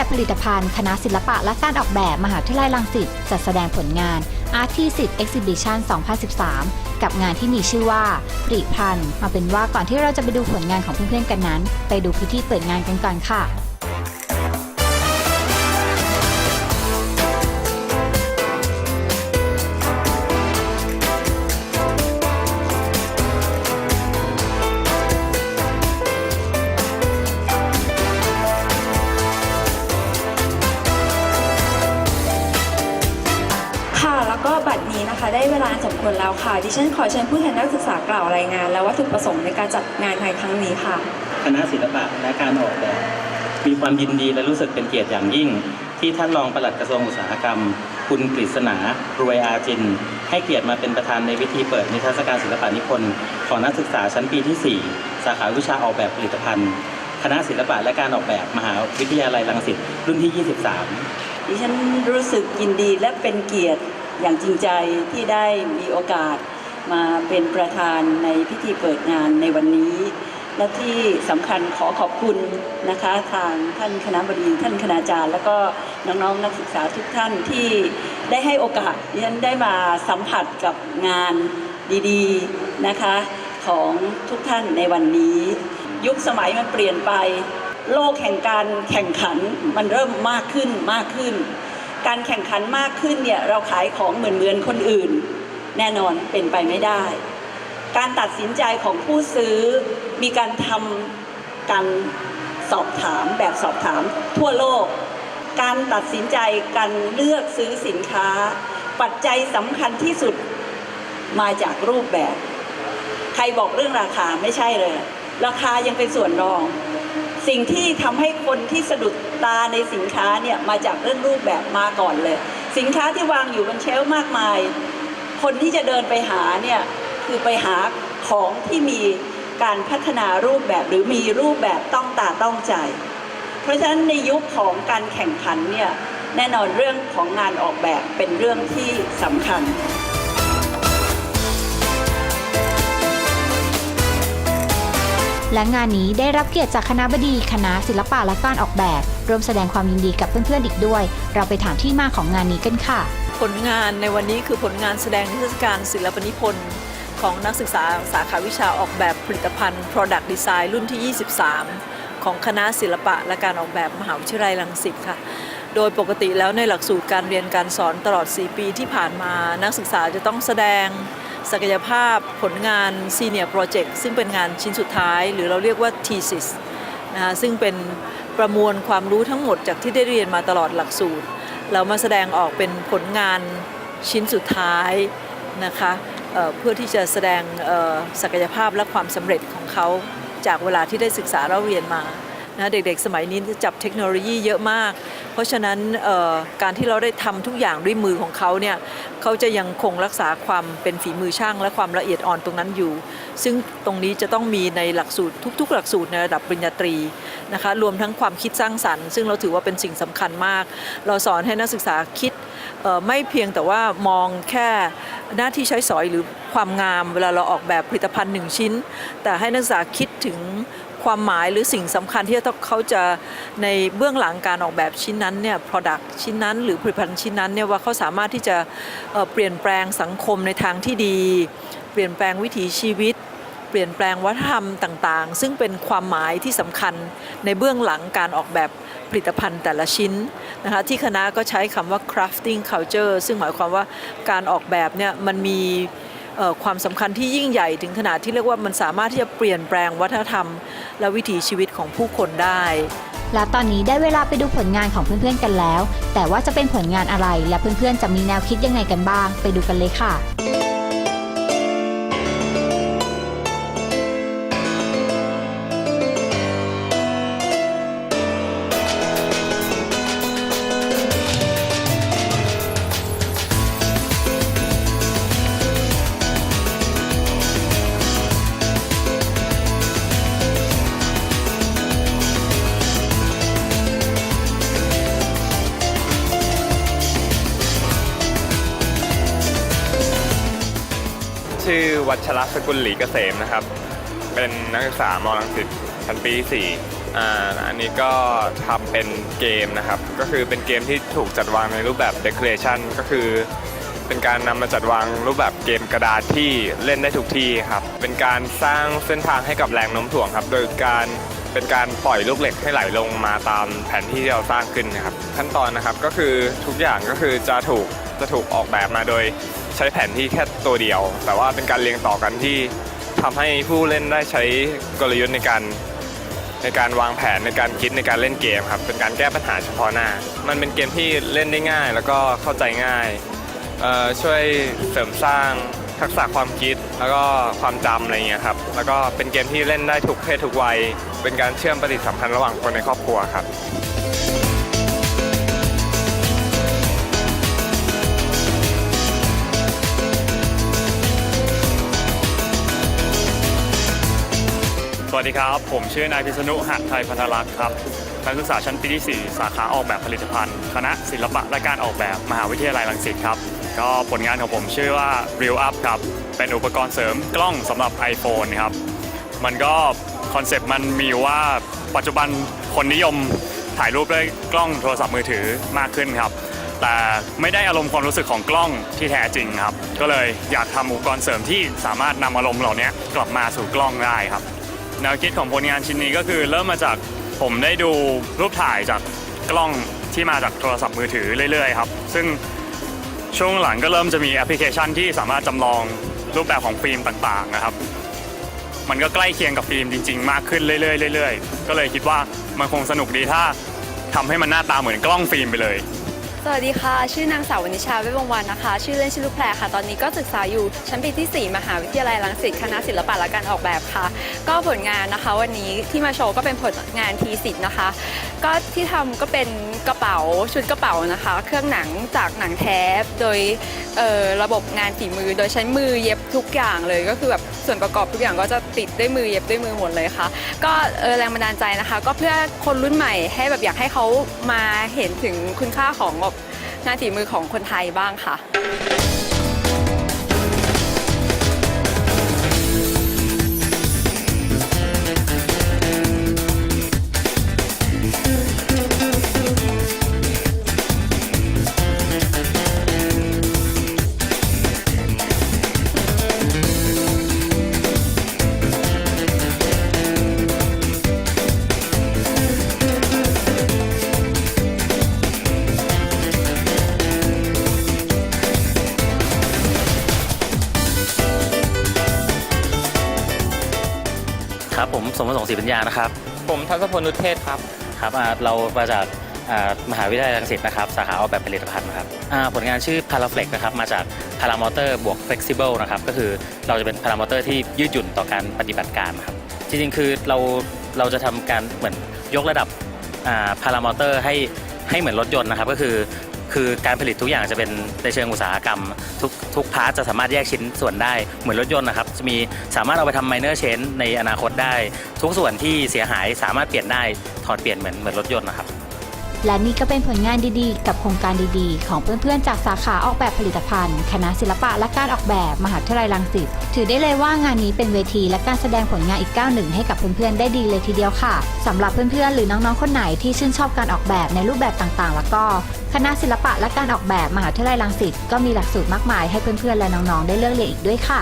แบบผลิตภัณฑ์คณะศิลปะและการออกแบบมหาวิทยาลัยรังสิตจัดแสดงผลงาน Artist Exhibition 2013 กับงานที่มีชื่อว่าผลิตภัณฑ์มาเป็นว่าก่อนที่เราจะไปดูผลงานของเพื่อนๆกันนั้น ไปดูพิธีเปิดงานกันก่อนค่ะ นสมควรแล้วค่ะ ดิฉันขอเชิญผู้แทนนักศึกษากล่าวรายงาน และวัตถุประสงค์ในการจัดงานในครั้งนี้ค่ะ คณะศิลปะและการออกแบบ มีความยินดีและรู้สึกเป็นเกียรติอย่างยิ่ง ที่ท่านรองปลัดกระทรวงอุตสาหกรรม คุณกฤษณารวยอาจิน ให้เกียรติมาเป็นประธานในพิธีเปิดนิทรรศการศิลปะนิพนธ์ของนักศึกษาชั้นปีที่ 4 สาขาวิชาออกแบบผลิตภัณฑ์ คณะศิลปะและการออกแบบมหาวิทยาลัยรังสิตรุ่นที่ 23 ดิฉันรู้สึกยินดีและเป็นเกียรติ อย่างจริงใจที่ได้มีโอกาสมาเป็นประธานในพิธีเปิดงานในวันนี้ และที่สำคัญขอขอบคุณนะคะทางท่านคณะบดีท่านคณาจารย์ แล้วก็น้องๆนักศึกษาทุกท่านที่ได้ให้โอกาสดิฉันได้มาสัมผัสกับงานดีๆนะคะของทุกท่านในวันนี้ ยุคสมัยมันเปลี่ยนไป โลกแห่งการแข่งขันมันเริ่มมากขึ้นมากขึ้น การแข่งขันมากขึ้นเนี่ยเราขายของเหมือนเหมือนคนอื่น แน่นอนเป็นไปไม่ได้ การตัดสินใจของผู้ซื้อมีการทำการสอบถามแบบสอบถามทั่วโลก การตัดสินใจการเลือกซื้อสินค้า ปัจจัยสำคัญที่สุดมาจากรูปแบบ ใครบอกเรื่องราคาไม่ใช่เลย ราคายังเป็นส่วนรอง สิ่งที่ทำให้คนที่สะดุดตาในสินค้าเนี่ยมาจากเรื่องรูปแบบมาก่อนเลย สินค้าที่วางอยู่บนเชลฟ์มากมาย คนที่จะเดินไปหาเนี่ยคือไปหาของที่มีการพัฒนารูปแบบหรือมีรูปแบบต้องตาต้องใจ เพราะฉะนั้นในยุคของการแข่งขันเนี่ยแน่นอนเรื่องของงานออกแบบเป็นเรื่องที่สำคัญ และงานนี้ได้รับเกียรติจากคณะบดีคณะศิลปะและการออกแบบ ร่วมแสดงความยินดีกับเพื่อนๆอีกด้วย เราไปถามที่มาของงานนี้กันค่ะ ผลงานในวันนี้คือผลงานแสดงนิทรรศการศิลปนิพนธ์ของนักศึกษาสาขาวิชาออกแบบผลิตภัณฑ์ Product Design รุ่นที่ 23 ของคณะศิลปะและการออกแบบมหาวิทยาลัยรังสิตค่ะ โดยปกติแล้วในหลักสูตรการเรียนการสอนตลอด 4 ปีที่ผ่านมา นักศึกษาจะต้องแสดง ศักยภาพผลงาน Senior Project ซึ่งเป็นงานชิ้นสุดท้าย หรือเราเรียกว่า thesis นะคะซึ่งเป็นประมวลความรู้ทั้งหมดจากที่ได้เรียนมาตลอดหลักสูตร เรามาแสดงออกเป็นผลงานชิ้นสุดท้ายนะคะเเพื่อที่จะแสดงศักยภาพและความสำเร็จของเขาจากเวลาที่ได้ศึกษาเราเรียนมา นะเด็กๆ สมัยนี้จับเทคโนโลยีเยอะมาก เพราะฉะนั้นการที่เราได้ทำทุกอย่างด้วยมือของเขาเนี่ยเขาจะยังคงรักษาความเป็นฝีมือช่าง และความละเอียดอ่อนตรงนั้นอยู่ ซึ่งตรงนี้จะต้องมีในหลักสูตรทุก ๆ หลักสูตรในระดับปริญญาตรีนะคะรวมทั้งความคิดสร้างสรรค์ ซึ่งเราถือว่าเป็นสิ่งสำคัญมาก เราสอนให้นักศึกษาคิดไม่เพียงแต่ว่ามองแค่หน้าที่ใช้สอยหรือความงามเวลาเราออกแบบผลิตภัณฑ์หนึ่งชิ้น แต่ให้นักศึกษาคิดถึง ความหมายหรือสิ่งสำคัญที่เขาจะในเบื้องหลังการออกแบบชิ้นนั้นเนี่ย product ชิ้นนั้น หรือผลิตภัณฑ์ชิ้นนั้นเนี่ยว่าเขาสามารถที่จะเปลี่ยนแปลงสังคมในทางที่ดี เปลี่ยนแปลงวิถีชีวิต เปลี่ยนแปลงวัฒนธรรมต่างๆ ซึ่งเป็นความหมายที่สำคัญในเบื้องหลังการออกแบบผลิตภัณฑ์แต่ละชิ้นนะคะที่คณะก็ใช้คำว่า crafting culture ซึ่งหมายความว่าการออกแบบเนี่ยมันมีความสำคัญที่ยิ่งใหญ่ถึงขนาดที่เรียกว่ามันสามารถที่จะเปลี่ยนแปลงวัฒนธรรม และวิถีชีวิตของผู้คนได้ และตอนนี้ได้เวลาไปดูผลงานของเพื่อนๆกันแล้ว แต่ว่าจะเป็นผลงานอะไรและเพื่อนๆจะมีแนวคิดยังไงกันบ้าง ไปดูกันเลยค่ะ ชื่อวัชรสกุลหลีเกษมนะครับ เป็นนักศึกษามรังสิตชั้นปีที่อ่าอันนี้ก็ทำเป็นเกมนะครับ ก็คือเป็นเกมที่ถูกจัดวางในรูปแบบ decoration ก็คือเป็นการนำมาจัดวางรูปแบบเกมกระดาษที่เล่นได้ทุกที่ครับ เป็นการสร้างเส้นทางให้กับแรงโน้มถ่วงครับ โดยการเป็นการปล่อยลูกเหล็กให้ไหลลงมาตามแผนที่ที่เราสร้างขึ้นนะครับ ขั้นตอนนะครับก็คือทุกอย่างก็คือจะถูกจะถูกออกแบบมาโดย ช้แผนที่แค่ตัวเดียว แต่ว่าเป็นการเรียงต่อกันที่ทำให้ผู้เล่นได้ใช้กลยุทธ์ในการในการวางแผนในการคิดในการเล่นเกมครับเป็นการแก้ปัญหาเฉพาะหน้า มันเป็นเกมที่เล่นได้ง่าย แล้วก็เข้าใจง่ายช่วยเสริมสร้างทักษะความคิดแล้วก็ความจำอะไรเงี้ยครับแล้วก็เป็นเกมที่เล่นได้ทุกเพศทุกวัย เป็นการเชื่อมปฏิสัมพันธ์ระหว่างคนในครอบครัวครับ วัสดีครับ ผมชื่อนายพิษณุหะไทยพัทรลักษณ์ครับนักศึกษาชั้นปีที่ 4 สาขาออกแบบผลิตภัณฑ์ คณะศิลปะและการออกแบบมหาวิทยาลัยรังสิตครับ ก็ผลงานของผมชื่อว่า Reel Up ครับ เป็นอุปกรณ์เสริมกล้องสำหรับ iPhone ครับ มันก็คอนเซปต์มันมีว่าปัจจุบันคนนิยมถ่ายรูปด้วยกล้องโทรศัพท์มือถือมากขึ้นครับแต่ไม่ได้อารมณ์ความรู้สึกของกล้องที่แท้จริงครับ ก็เลยอยากทำอุปกรณ์เสริมที่สามารถนำอารมณ์เหล่านี้กลับมาสู่กล้องได้ครับ แนวคิดของผลงานชิ้นนี้ก็คือเริ่มมาจากผมได้ดูรูปถ่ายจากกล้องที่มาจากโทรศัพท์มือถือเรื่อยๆครับ ซึ่งช่วงหลังก็เริ่มจะมีแอปพลิเคชันที่สามารถจำลองรูปแบบของฟิล์มต่างๆนะครับ มันก็ใกล้เคียงกับฟิล์มจริง ๆ มากขึ้นเรื่อยๆเรื่อยๆ ก็เลยคิดว่ามันคงสนุกดีถ้าทำให้มันหน้าตาเหมือนกล้องฟิล์มไปเลย สวัสดีค่ะ ชื่อนางสาววนิชาเวชวงศ์วันนะคะ ชื่อเล่นชื่อลูกแพรค่ะ ตอนนี้ก็ศึกษาอยู่ชั้นปีที่ 4 มหาวิทยาลัยรังสิต คณะศิลปะและการออกแบบค่ะ ก็ผลงานนะคะ วันนี้ที่มาโชว์ก็เป็นผลงานทีสิทธ์นะคะ ก็ที่ทำก็เป็นกระเป๋าชุดกระเป๋านะคะ เครื่องหนังจากหนังแท้โดยระบบงานฝีมือ โดยใช้มือเย็บทุกอย่างเลย ก็คือแบบส่วนประกอบทุกอย่างก็จะติดด้วยมือเย็บด้วยมือหมดเลยค่ะ ก็แรงบันดาลใจนะคะ ก็เพื่อคนรุ่นใหม่ให้แบบอยากให้เขามาเห็นถึงคุณค่าของแบบ งานฝีมือของคนไทยบ้างค่ะ ครับผมสมประสงค์ศรีปัญญานะครับ ผมทัศพลนุเทศครับ ครับอ่าเรามาจากอ่ามหาวิทยาลัยรังสิตนะครับ สาขาออกแบบผลิตภัณฑ์นะครับอ่าผลงานชื่อ Paraflex นะครับ มาจาก Paramotor บวก Flexible นะครับ ก็คือเราจะเป็น Paramotor ที่ยืดหยุ่นต่อการปฏิบัติการนะครับ จริงๆ คือเราเราจะทำการเหมือนยกระดับอ่า Paramotor ให้ให้เหมือนรถยนต์นะครับ ก็คือ คือการผลิตทุกอย่างจะเป็นในเชิงอุตสาหกรรม ทุกทุกพาร์ทจะสามารถแยกชิ้นส่วนได้เหมือนรถยนต์นะครับจะมีสามารถเอาไปทำไมเนอร์เชนในอนาคตได้ ทุกส่วนที่เสียหายสามารถเปลี่ยนได้ถอดเปลี่ยนเหมือนเหมือนรถยนต์นะครับ และนี่ก็เป็นผลงานดีๆ กับโครงการดีๆ ของเพื่อนๆ จากสาขาออกแบบผลิตภัณฑ์ คณะศิลปะและการออกแบบมหาวิทยาลัยรังสิต ถือได้เลยว่างานนี้เป็นเวทีและการแสดงผลงานอีกก้าวหนึ่งให้กับเพื่อนๆ ได้ดีเลยทีเดียวค่ะสำหรับเพื่อนๆ หรือน้องๆ คนไหนที่ชื่นชอบการออกแบบในรูปแบบต่างๆ แล้วก็ คณะศิลปะและการออกแบบมหาวิทยาลัยรังสิตก็มีหลักสูตรมากมายให้เพื่อนๆ และน้องๆ ได้เลือกเรียนอีกด้วยค่ะ